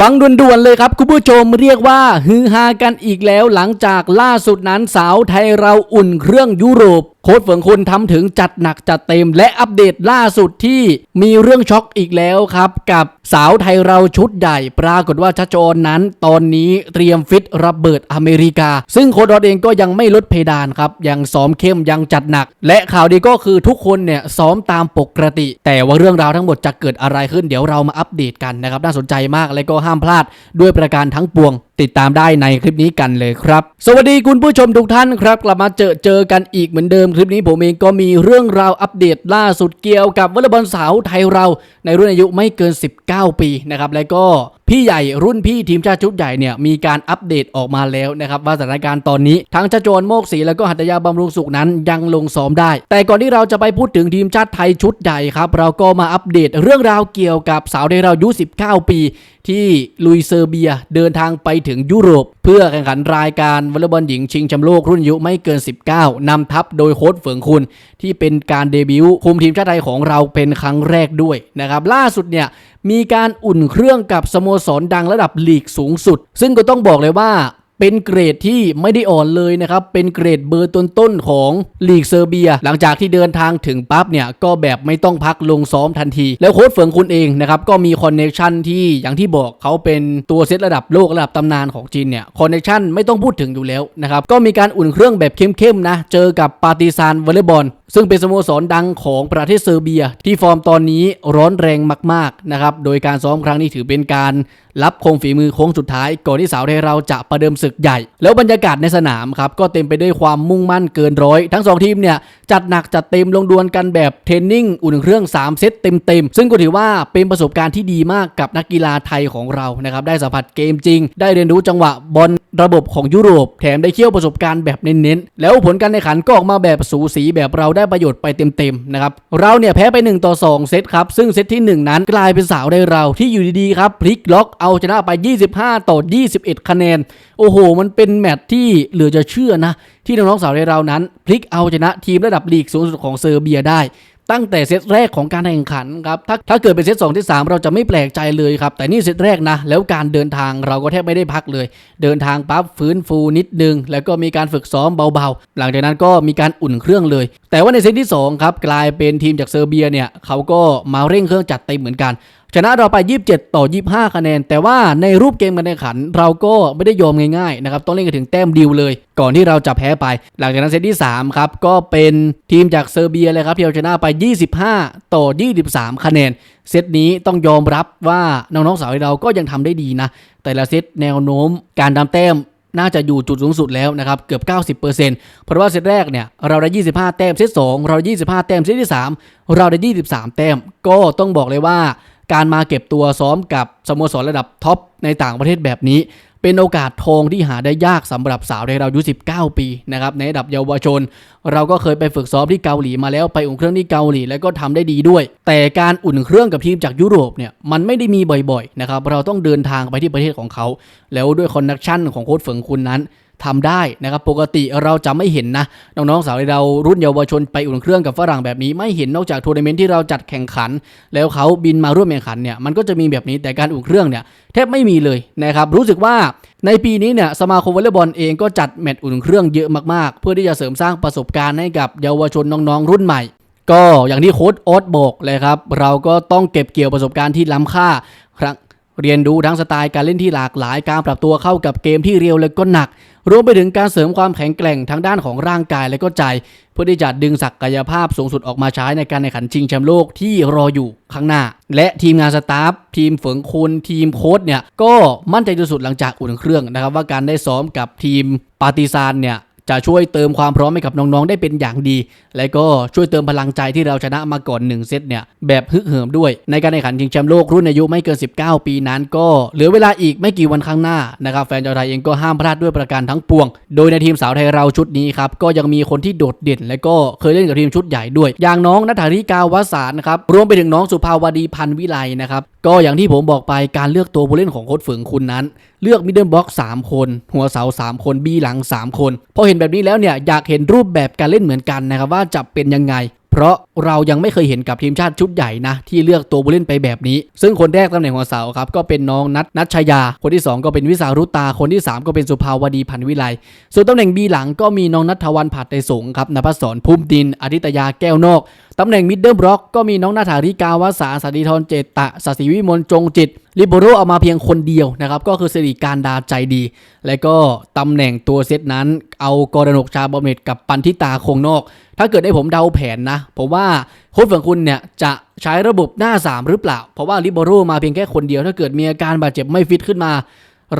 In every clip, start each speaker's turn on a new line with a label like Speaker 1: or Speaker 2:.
Speaker 1: ฟังด่วนๆเลยครับคุณผู้ชมเรียกว่าฮือฮากันอีกแล้วหลังจากล่าสุดนั้นสาวไทยเราอุ่นเครื่องยุโรป โค้ดเฟิงคุณทำถึงจัดหนักจัดเต็ม และอัปเดตล่าสุดที่มีเรื่องช็อกอีกแล้วครับ กับสาวไทยเราชุดใหญ่ ปรากฏว่าชัชโอนนั้น ตอนนี้เตรียมฟิตระเบิดอเมริกา ซึ่งโค้ดรอดเองก็ยังไม่ลดเพดานครับ ยังซ้อมเข้มยังจัดหนัก และข่าวดีก็คือทุกคนเนี่ยซ้อมตามปกติ แต่ว่าเรื่องราวทั้งหมดจะเกิดอะไรขึ้นเดี๋ยวเรามาอัปเดตกันนะครับน่าสนใจมากและก็ห้ามพลาดด้วยประการทั้งปวง ติดตามได้ในคลิปนี้กันเลยครับ สวัสดีคุณผู้ชมทุกท่านครับกลับมาเจอเจอกันอีกเหมือนเดิมคลิปนี้ผมเองก็มีเรื่องราวอัปเดตล่าสุดเกี่ยวกับวอลเลย์บอลสาวไทยเราในรุ่นอายุไม่เกิน 19 ปีนะครับและก็ พี่ใหญ่รุ่นพี่ทีมชาติชุดใหญ่เนี่ยมีการอัปเดตออกมาแล้วนะครับว่าสถานการณ์ตอนนี้ทั้งชโจรโมกศรีแล้วก็หัตถยาบำรุงสุขนั้นยังลงซ้อมได้ แต่ก่อนที่เราจะไปพูดถึงทีมชาติไทยชุดใหญ่ครับเราก็มาอัปเดตเรื่องราวเกี่ยวกับสาวในเราอายุ 19 ปี ที่ลุยเซอร์เบียเดินทางไปถึงยุโรป เพื่อแข่งขันรายการวอลเลย์บอลหญิงชิงแชมป์โลกรุ่นอายุไม่เกิน 19นำทัพโดยโค้ชเฝิงคุณ ที่เป็นการเดบิวต์คุมทีมชาติไทยของเราเป็นครั้งแรกด้วยนะครับล่าสุดเนี่ยมีการอุ่นเครื่องกับสโมสรดังระดับลีกสูงสุด ซึ่งก็ต้องบอกเลยว่า เป็นเกรดที่ไม่ได้อ่อนเลยนะครับ เป็นเกรดเบอร์ต้นๆของลีกเซอร์เบีย หลังจากที่เดินทางถึงปั๊บเนี่ยก็แบบไม่ต้องพักลงซ้อมทันที แล้วโค้ชเฟิงคุณเองนะครับก็มีคอนเนคชันที่อย่างที่บอกเขาเป็นตัวเซตระดับโลกระดับตำนานของจีนเนี่ยคอนเนคชันไม่ต้องพูดถึงอยู่แล้วนะครับก็มีการอุ่นเครื่องแบบเข้มๆนะเจอกับปาติซานวอลเลย์บอลซึ่งเป็นสโมสรดังของประเทศเซอร์เบีย ที่ฟอร์มตอนนี้ร้อนแรงมากๆนะครับโดยการซ้อมครั้งนี้ถือเป็นการรับคงฝีมือโค้งสุดท้ายก่อนที่สาวไทยเราจะประเดิมศึกใหญ่ แล้วบรรยากาศในสนามครับก็เต็มไปด้วยความมุ่งมั่นเกินร้อย ทั้งสองทีมเนี่ยจัดหนักจัดเต็มลงดวลกันแบบเทรนนิ่งอุ่นเครื่อง 3 เซตเต็มๆซึ่งก็ถือว่าเป็นประสบการณ์ที่ดีมากกับนักกีฬาไทยของเรานะครับได้สัมผัสเกมจริง ได้เรียนรู้จังหวะบอลระบบของยุโรป แถมได้เคี่ยวประสบการณ์แบบเน้นๆแล้วผลการแข่งขันก็ออกมาแบบสูสีแบบเราได้ประโยชน์ไปเต็มๆนะครับเราเนี่ยแพ้ไป1ต่อ2เซตครับซึ่งเซตที่ 1 นั้นกลายเป็นสาวได้เราที่อยู่ดีๆครับพลิกล็อกเอาชนะไป 25 ต่อ 21 คะแนนโอ้โหห มันเป็นแมตช์ที่เหลือจะเชื่อนะ ที่น้องๆสาวได้เรานั้น พลิกเอาชนะทีมระดับลีกสูงสุดของเซอร์เบียได้ ตั้งแต่เซตแรกของการแข่งขันครับถ้าถ้าเกิดเป็นเซต2ที่3เราจะไม่แปลกใจเลยครับ แต่นี่เซตแรกนะ แล้วการเดินทางเราก็แทบไม่ได้พักเลย เดินทางปั๊บฟื้นฟูนิดนึง แล้วก็มีการฝึกซ้อมเบาๆ หลังจากนั้นก็มีการอุ่นเครื่องเลย แต่ว่าในเซตที่2ครับกลายเป็นทีมจากเซอร์เบียเนี่ยเขาก็มาเร่งเครื่องจัดเต็มเหมือนกัน ชนะเราไป 27 ต่อ 25 คะแนน แต่ว่าในรูปเกมการแข่งขัน เราก็ไม่ได้ยอมง่ายๆนะครับต้องเล่นกันถึงแต้มดิวเลย ก่อนที่เราจะแพ้ไป หลังจากนั้นเซตที่3ครับก็เป็นทีมจากเซอร์เบียเลยครับที่เอาชนะไป 25 ต่อ 23 คะแนน เซตนี้ต้องยอมรับว่าน้องๆสาวเราก็ยังทำได้ดีนะ แต่ละเซตแนวโน้มการทำแต้มน่าจะอยู่จุดสูงสุดแล้วนะครับ เกือบ 90%เพราะว่าเซตแรกเนี่ย เราได้ 25 แต้ม เซต2เราได้25 แต้ม เซตที่ 3 เราได้ 23 แต้ม ก็ต้องบอกเลยว่า การมาเก็บตัวซ้อมกับสโมสรระดับท็อปในต่างประเทศแบบนี้ เป็นโอกาสทองที่หาได้ยากสำหรับสาวในเราอายุ 19 ปีนะครับในระดับเยาวชน เราก็เคยไปฝึกซ้อมที่เกาหลีมาแล้วไปอุ่นเครื่องที่เกาหลีแล้วก็ทำได้ดีด้วย แต่การอุ่นเครื่องกับทีมจากยุโรปเนี่ยมันไม่ได้มีบ่อยๆนะครับเราต้องเดินทางไปที่ประเทศของเขา แล้วด้วยคอนเนคชั่นของโค้ชเฟิงคุณนั้น ทำได้นะครับปกติเราจะไม่เห็นนะน้องๆสาวเรารุ่นเยาวชนไปอุ่นเครื่องกับฝรั่งแบบนี้ ไม่เห็นนอกจากทัวร์นาเมนต์ที่เราจัดแข่งขัน แล้วเขาบินมาร่วมแข่งขันเนี่ยมันก็จะมีแบบนี้แต่การอุ่นเครื่องเนี่ยแทบไม่มีเลยนะครับรู้สึกว่าในปีนี้เนี่ยสมาคมวอลเลย์บอลเองก็จัดแมตช์อุ่นเครื่องเยอะมากๆ เพื่อที่จะเสริมสร้างประสบการณ์ให้กับเยาวชนน้องๆ รุ่นใหม่ ก็อย่างที่โค้ชโอ๊ตบอกเลยครับ เราก็ต้องเก็บเกี่ยวประสบการณ์ที่ล้ำค่าครั้ง เรียนรู้ทั้งสไตล์การเล่นที่หลากหลายการปรับตัวเข้ากับเกมที่เร็วและก็หนัก รวมไปถึงการเสริมความแข็งแกร่งทางด้านของร่างกายและก็ใจ เพื่อที่จะดึงศักยภาพสูงสุดออกมาใช้ในการแข่งขันชิงแชมป์โลกที่รออยู่ข้างหน้า และทีมงานสตาฟทีมฝิงคุณทีมโค้ชเนี่ยก็มั่นใจที่สุดหลังจากอุ่นเครื่องนะครับว่าการได้ซ้อมกับทีมปาร์ติซานเนี่ย จะช่วยเติมความพร้อมให้กับน้องๆ ได้เป็นอย่างดี และก็ช่วยเติมพลังใจที่เราชนะมาก่อน 1 เซตเนี่ย แบบฮึกเหิมด้วย ในการแข่งขันชิงแชมป์โลกรุ่นอายุไม่เกิน 19 ปีนั้นก็เหลือเวลาอีกไม่กี่วันข้างหน้านะครับแฟนชาวไทยเองก็ห้ามพลาดด้วยประการทั้งปวง โดยในทีมสาวไทยเราชุดนี้ครับก็ยังมีคนที่โดดเด่น และก็เคยเล่นกับทีมชุดใหญ่ด้วย อย่างน้องนัทธาริกาวสารครับรวมไปถึงน้องสุภาวดีพันวิไลนะครับก็อย่างที่ผมบอกไปการเลือกตัวผู้เล่นของโค้ชฝิงคุณนั้น เลือกมิดเดิลบล็อก3คน หัวเสา 3 คนบีหลัง 3 คนพอเห็นแบบนี้แล้วเนี่ยอยากเห็นรูปแบบการเล่นเหมือนกันนะครับว่าจะเป็นยังไง เพราะเรายังไม่เคยเห็นกับทีมชาติชุดใหญ่นะ ที่เลือกตัวผู้เล่นไปแบบนี้ ซึ่งคนแรกตำแหน่งของเสาครับก็เป็นน้องนัทนัชยา คนที่ 2 ก็เป็นวิสารุตา คนที่ 3 ก็เป็นสุภาวดีพันวิไลส่วนตำแหน่งบีหลังก็มีน้องนัทวันผัดไตสงฆ์ครับนภัสสรพุ่มดินอาทิตยาแก้วนอก ตำแหน่งมิดเดิลบล็อกก็มีน้องนาถาริกาวาสาสันติธรเจตตะสศิวิมลจงจิตลิโบโรเอามาเพียงคนเดียวนะครับ ก็คือสิริการดาใจดี และก็ตำแหน่งตัวเซตนั้น เอากรนกชาบอมเนตกับปันทิตาคงนอก ถ้าเกิดให้ผมเดาแผนนะ ผมว่าโค้ชฝั่งคุณเนี่ยจะใช้ระบบหน้า 3 หรือเปล่า เพราะว่าลิโบโรมาเพียงแค่คนเดียว ถ้าเกิดมีอาการบาดเจ็บไม่ฟิตขึ้นมา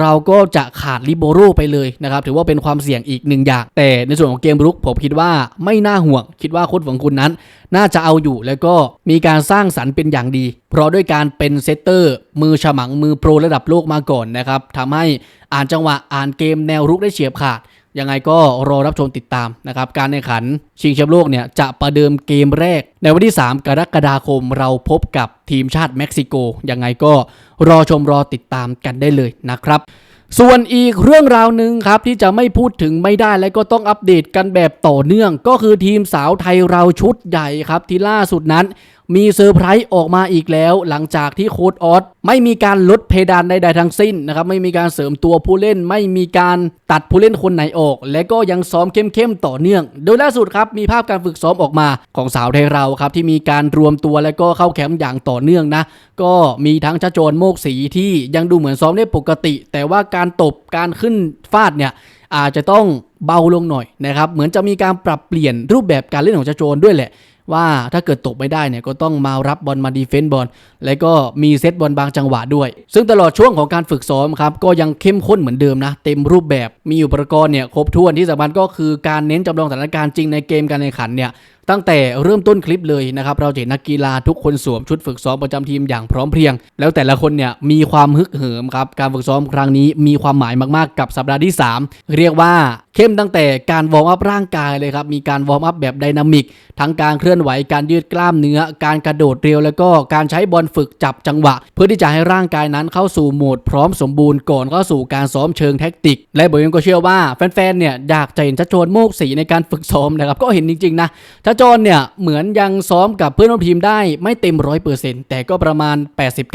Speaker 1: เราก็จะขาดลิโบโรไปเลยนะครับ ถือว่าเป็นความเสี่ยงอีกหนึ่งอย่าง แต่ในส่วนของเกมรุก ผมคิดว่าไม่น่าห่วง คิดว่าโค้ชของคุณนั้น น่าจะเอาอยู่แล้วก็มีการสร้างสรรค์เป็นอย่างดี เพราะด้วยการเป็นเซตเตอร์ มือฉมังมือโปรระดับโลกมาก่อนนะครับทำให้อ่านจังหวะอ่านเกมแนวรุกได้เฉียบขาด ยังไงก็รอรับชมติดตามนะครับการแข่งขันชิงแชมป์โลกเนี่ยจะประเดิมเกมแรก ในวันที่ 3 กรกฎาคมเราพบกับทีมชาติเม็กซิโก ยังไงก็รอชมรอติดตามกันได้เลยนะครับส่วนอีกเรื่องราวหนึ่งครับที่จะไม่พูดถึงไม่ได้และก็ต้องอัปเดตกันแบบต่อเนื่อง ก็คือทีมสาวไทยเราชุดใหญ่ครับที่ล่าสุดนั้น มีเซอร์ไพรส์ออกมาอีกแล้ว หลังจากที่โค้ดออสไม่มีการลดเพดานใดๆทั้งสิ้นนะครับไม่มีการเสริมตัวผู้เล่น ไม่มีการตัดผู้เล่นคนไหนออก และก็ยังซ้อมเข้มๆต่อเนื่อง โดยล่าสุดครับมีภาพการฝึกซ้อมออกมาของสาวไทยเราครับที่มีการรวมตัวและก็เข้าแคมป์อย่างต่อเนื่องนะ ก็มีทั้งชะโจรโมกสีที่ยังดูเหมือนซ้อมได้ปกติ แต่ว่าการตบการขึ้นฟาดเนี่ยอาจจะต้องเบาลงหน่อยนะครับ เหมือนจะมีการปรับเปลี่ยนรูปแบบการเล่นของชาโจนด้วยแหละ ว่าถ้าเกิดตกไม่ได้เนี่ยก็ต้องมารับบอลมาดีเฟนต์บอลและก็มีเซตบอลบางจังหวะด้วย ซึ่งตลอดช่วงของการฝึกซ้อมครับก็ยังเข้มข้นเหมือนเดิมนะ เต็มรูปแบบมีอุปกรณ์เนี่ยครบถ้วนที่สำคัญก็คือการเน้นจำลองสถานการณ์จริงในเกมการแข่งขันเนี่ย ตั้งแต่เริ่มต้นคลิปเลยนะครับเราจะเห็นนักกีฬาทุกคนสวมชุดฝึกซ้อมประจำทีมอย่างพร้อมเพรียง แล้วแต่ละคนเนี่ยมีความฮึกเหิมครับการฝึกซ้อมครั้งนี้มีความหมายมากๆ กับสัปดาห์ที่ 3 เรียกว่าเข้มตั้งแต่การวอร์มอัพร่างกายเลยครับมีการวอร์มอัพแบบไดนามิกทั้งการเคลื่อนไหวการยืดกล้ามเนื้อ การกระโดดเร็วแล้วก็การใช้บอลฝึกจับจังหวะ เพื่อที่จะให้ร่างกายนั้นเข้าสู่โหมดพร้อมสมบูรณ์ก่อนเข้าสู่การซ้อมเชิงแท็กติก และผมเองก็เชื่อว่าแฟนๆเนี่ยอยากจะเห็นชัดโจนโมกสีในการฝึกซ้อมนะครับก็เห็นจริงๆนะชัจนเนี่ยเหมือนยังซ้อมกับเพื่อนร่วมทีมได้ไม่เต็มร้อยเปอร์เซ็นต์แต่ก็ประมาณ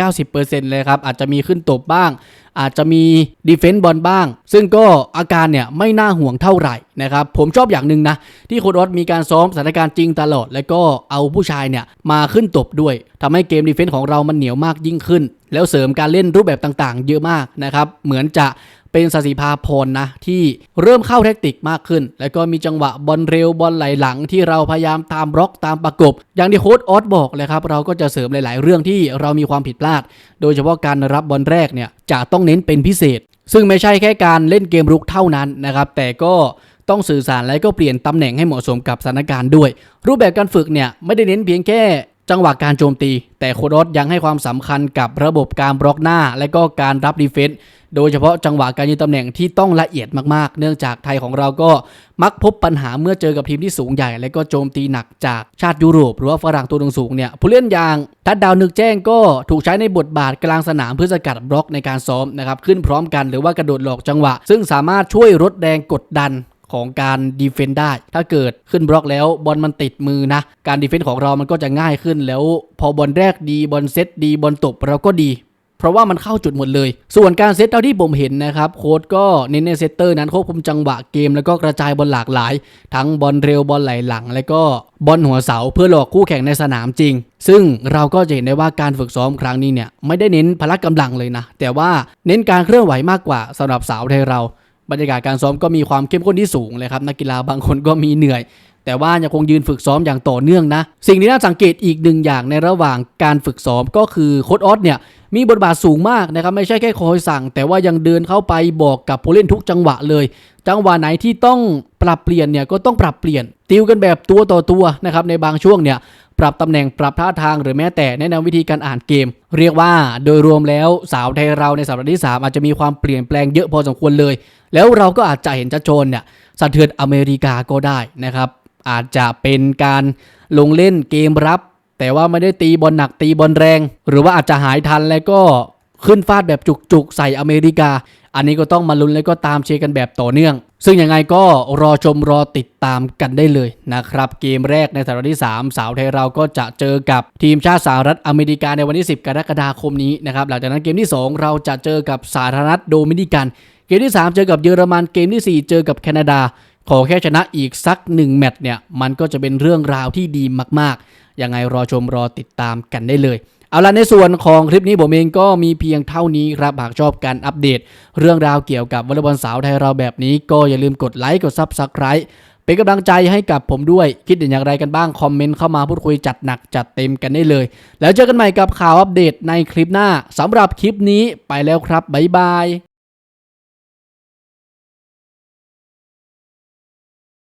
Speaker 1: 80-90%เลยครับ อาจจะมีขึ้นตบบ้าง อาจจะมีดีเฟนต์บอลบ้าง ซึ่งก็อาการเนี่ยไม่น่าห่วงเท่าไหร่นะครับ ผมชอบอย่างหนึ่งนะ ที่โค้ดออสมีการซ้อมสถานการณ์จริงตลอด แล้วก็เอาผู้ชายเนี่ยมาขึ้นตบด้วยทำให้เกมดีเฟนต์ของเรามันเหนียวมากยิ่งขึ้น แล้วเสริมการเล่นรูปแบบต่างๆ เยอะมากนะครับเหมือนจะ เป็นสสิภาพรนะที่เริ่มเข้าแท็กติกมากขึ้น แล้วก็มีจังหวะบอลเร็วบอลไหลหลังที่เราพยายามตามบล็อกตามประกบ อย่างที่โค้ดออสบอกเลยครับเราก็จะเสริมหลาย ๆ เรื่องที่เรามีความผิดพลาด โดยเฉพาะการรับบอลแรกเนี่ยจะต้องเน้นเป็นพิเศษ ซึ่งไม่ใช่แค่การเล่นเกมรุกเท่านั้นนะครับแต่ก็ต้องสื่อสารและก็เปลี่ยนตำแหน่งให้เหมาะสมกับสถานการณ์ด้วย รูปแบบการฝึกเนี่ยไม่ได้เน้นเพียงแค่จังหวะการโจมตี แต่โคดอสยังให้ความสำคัญกับระบบการบล็อกหน้า และก็การรับดีเฟนต์ โดยเฉพาะจังหวะการยืนตำแหน่งที่ต้องละเอียดมากๆ เนื่องจากไทยของเราก็มักพบปัญหาเมื่อเจอกับทีมที่สูงใหญ่ และก็โจมตีหนักจากชาติยุโรป หรือว่าฝรั่งตัวสูงเนี่ยผู้เล่นอย่างทัดดาวนึกแจ้งก็ถูกใช้ในบทบาทกลางสนามเพื่อสกัดบล็อกในการซ้อมนะครับขึ้นพร้อมกันหรือว่ากระโดดหลอกจังหวะ ซึ่งสามารถช่วยลดแรงกดดันของการดีเฟนต์ได้ ถ้าเกิดขึ้นบล็อกแล้วบอลมันติดมือนะ การดีเฟนต์ของเรามันก็จะง่ายขึ้นแล้ว พอบอลแรกดีบอลเซตดีบอลตบเราก็ดี เพราะว่ามันเข้าจุดหมดเลย ส่วนการเซตเท่าที่ผมเห็นนะครับโค้ดก็เน้นในเซตเตอร์นั้นควบคุมจังหวะเกมแล้วก็กระจายบอลหลากหลาย ทั้งบอลเร็วบอลไหลหลัง แล้วก็บอลหัวเสาเพื่อหลอกคู่แข่งในสนามจริง ซึ่งเราก็จะเห็นได้ว่าการฝึกซ้อมครั้งนี้เนี่ยไม่ได้เน้นพละกำลังเลยนะ แต่ว่าเน้นการเคลื่อนไหวมากกว่าสำหรับสาวไทยเรา บรรยากาศการซ้อมก็มีความเข้มข้นที่สูงเลยครับนักกีฬาบางคนก็มีเหนื่อย แต่ว่ายังคงยืนฝึกซ้อมอย่างต่อเนื่องนะ สิ่งที่น่าสังเกตอีกหนึ่งอย่างในระหว่างการฝึกซ้อมก็คือโค้ดออสเนี่ยมีบทบาทสูงมากนะครับไม่ใช่แค่คอยสั่ง แต่ว่ายังเดินเข้าไปบอกกับผู้เล่นทุกจังหวะเลย จังหวะไหนที่ต้องปรับเปลี่ยนเนี่ยก็ต้องปรับเปลี่ยน ติวกันแบบตัวต่อตัวนะครับในบางช่วงเนี่ยปรับตำแหน่งปรับท่าทางหรือแม้แต่แนะนำวิธีการอ่านเกม เรียกว่าโดยรวมแล้วสาวไทยเราในสัปดาห์ที่ 3 อาจจะมีความเปลี่ยนแปลงเยอะพอสมควรเลย แล้วเราก็อาจจะเห็นชัดโจนเนี่ยสะเทือนอเมริกาก็ได้นะครับ อาจจะเป็นการลงเล่นเกมรับ แต่ว่าไม่ได้ตีบอลหนักตีบอลแรง หรือว่าอาจจะหายทันแล้วก็ขึ้นฟาดแบบจุกๆ ใส่อเมริกา อันนี้ก็ต้องมาลุ้นและก็ตามเชียร์กันแบบต่อเนื่อง ซึ่งยังไงก็รอชมรอติดตามกันได้เลยนะครับ เกมแรกในสัปดาห์ที่ 3 สาวไทยเราก็จะเจอกับทีมชาติสหรัฐอเมริกาในวันที่ 10 กรกฎาคมนี้นะครับ หลังจากนั้นเกมที่ 2 เราจะเจอกับสาธารณรัฐโดมินิกัน เกมที่ 3 เจอกับเยอรมัน เกมทีสี่4 เจอกับแคนาดา ขอแค่ชนะอีกสัก1แมตช์เนี่ยมันก็จะเป็นเรื่องราวที่ดีมากๆ ยังไงรอชมรอติดตามกันได้เลยเอาละในส่วนของคลิปนี้ผมเองก็มีเพียงเท่านี้ครับหากชอบการอัปเดต เรื่องราวเกี่ยวกับวอลเลย์บอลสาวไทยเราแบบนี้ก็อย่าลืมกดไลค์กดซับสไคร b e เป็นกำลังใจให้กับผมด้วย คิดเห็นอย่างไรกันบ้าง คอมเมนต์เข้ามาพูดคุยจัดหนักจัดเต็มกันได้เลย แล้วเจอกันใหม่กับข่าวอัปเดตในคลิปหน้าสำหรับคลิปนี้ไปแล้วครับบ๊ายบาย